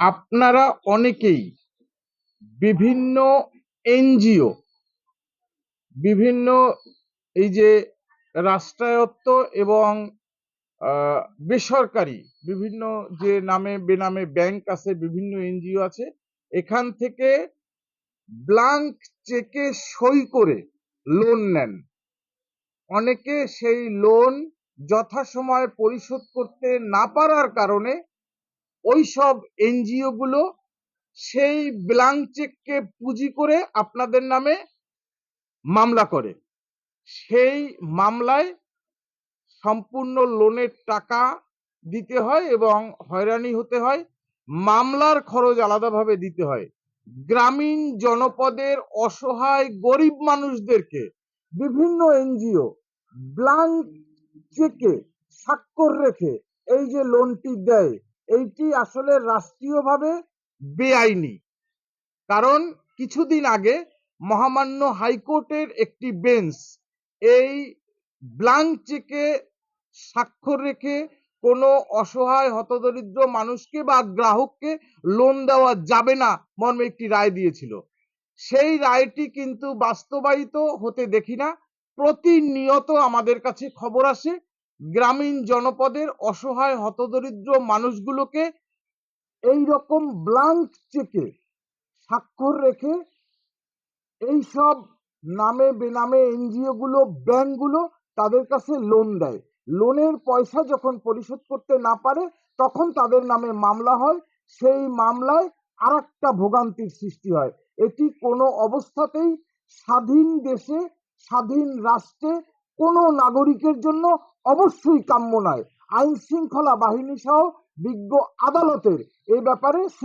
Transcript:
আপনারা অনেকেই বিভিন্ন এনজিও, বিভিন্ন এই যে রাষ্ট্রায়ত্ত এবং বেসরকারি বিভিন্ন যে নামে বেনামে ব্যাংক আছে, বিভিন্ন এনজিও আছে, এখান থেকে ব্লাঙ্ক চেকে সই করে লোন নেন। অনেকে সেই লোন যথাসময়ে পরিশোধ করতে না পারার কারণে ওই সব এনজিও গুলো সেই ব্লাঙ্ক চেককে পুঁজি করে আপনাদের নামে মামলা করে। সেই মামলায় সম্পূর্ণ লোনের টাকা দিতে হয় এবং হয়রানি হতে হয়, মামলার খরচ আলাদাভাবে দিতে হয়। গ্রামীণ জনপদের অসহায় গরিব মানুষদেরকে বিভিন্ন এনজিও ব্লাঙ্ক চেকে স্বাক্ষর রেখে এই যে লোনটি দেয় এইটি আসলে রাষ্ট্রীয়ভাবে বেআইনি। কারণ কিছুদিন আগে মহামান্য হাইকোর্টের একটি বেঞ্চ এই ব্লাঙ্ক চেকে স্বাক্ষর রেখে কোনো অসহায়, হতদরিদ্র মানুষকে বা গ্রাহককে লোন দেওয়া যাবে না মর্মে একটি রায় দিয়েছিল। সেই রায়টি কিন্তু বাস্তবায়িত হতে দেখি না। প্রতিনিয়ত আমাদের কাছে খবর আসে গ্রামীণ জনপদের অসহায় হতদরিদ্র মানুষগুলোকে এই রকম ব্লাঙ্ক চেকে স্বাক্ষর রেখে এই সব নামে বেনামে এনজিও গুলো ব্যাংকগুলো তাদের কাছে লোন দেয়। লোনের পয়সা যখন পরিশোধ করতে না পারে, তখন তাদের নামে মামলা হয়। সেই মামলায় আর একটা ভোগান্তির সৃষ্টি হয়। এটি কোনো অবস্থাতেই স্বাধীন দেশে, স্বাধীন রাষ্ট্রে কোনো নাগরিকের জন্য অবশ্যই কাম্য নয়। আইন শৃঙ্খলা বাহিনী সহ বিজ্ঞ আদালতের এ ব্যাপারে